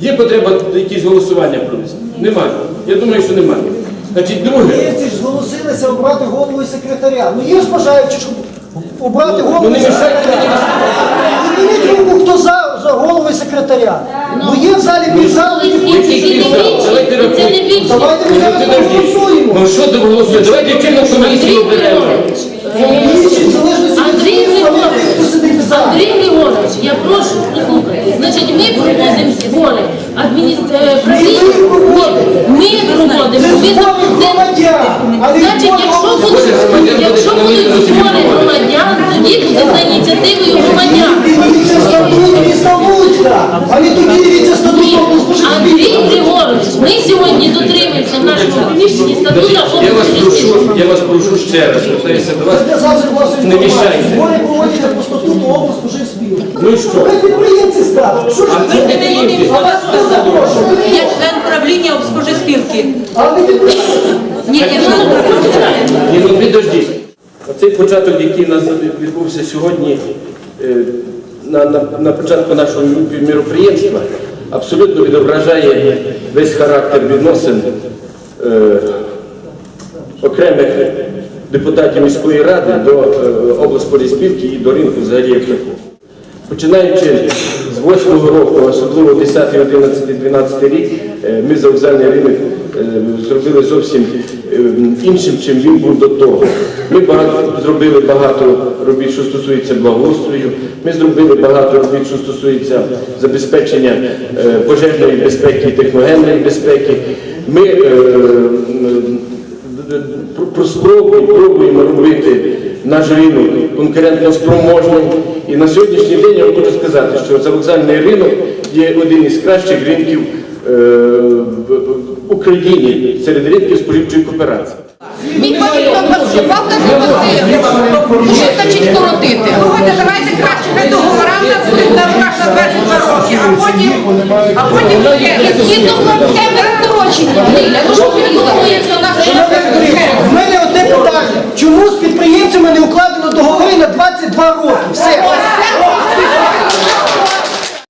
Є потреба якісь голосування провести? Немає. Я думаю, що немає. Значить, друге. Київці ж зголосилися обрати голову і секретаря. Ну є ж бажаючи, щоб обрати голову Ну, і секретаря. Підніміть руку, хто за, за голову і секретаря. Ну є в залі півзали. Зал? Давайте Це рахуємо. Давайте ми зараз проголосуємо. Ну що ти голосує? Давайте чинну комісію оберемо. Послухайте. Значить, ми проводимо збори адміністрації. Ми проводимо. Ми проводимо. Ви громадян, Значить, якщо будуть, якщо будуть збори. громадян, тоді буде вас прошу ще раз, звертаюся до вас. Не мішайте. Збори проводяться по статуту обласу спілки. Ну і що? Ви підприємці стали. Що ж ви це це? підприємці. А вас хто запрошує? Я член правління споживспілки. А ви підприємці? Ні, я член правління. Ні, ну підождіть. Оцей початок, який у нас відбувся сьогодні е, на, на, на початку нашого міроприємства, абсолютно відображає весь характер відносин е, окремих депутатів міської ради до е, облсполіспілки і до ринку взагалі як такого. Починаючи з 8 року, особливо 10, 11, 12 рік, е, ми за вокзальний ринок е, зробили зовсім іншим, чим він був до того. Ми багато зробили багато робіт, що стосується благоустрою. Ми зробили багато робіт, що стосується забезпечення пожежної безпеки і техногенної безпеки. Ми е, м, про- про спробу пробуємо робити наш ринок конкурентно спроможним. І на сьогоднішній день я вам хочу сказати, що завокзальний ринок є один із кращих ринків е, в Україні серед ринків споживчої кооперації. Мій патріот Василь. Значить коротити? Слухайте, давайте краще, хай договора нас будуть на руках на 22 роки, а потім, а потім. Згідно вам схеми розторочення. Ліля, ну що ви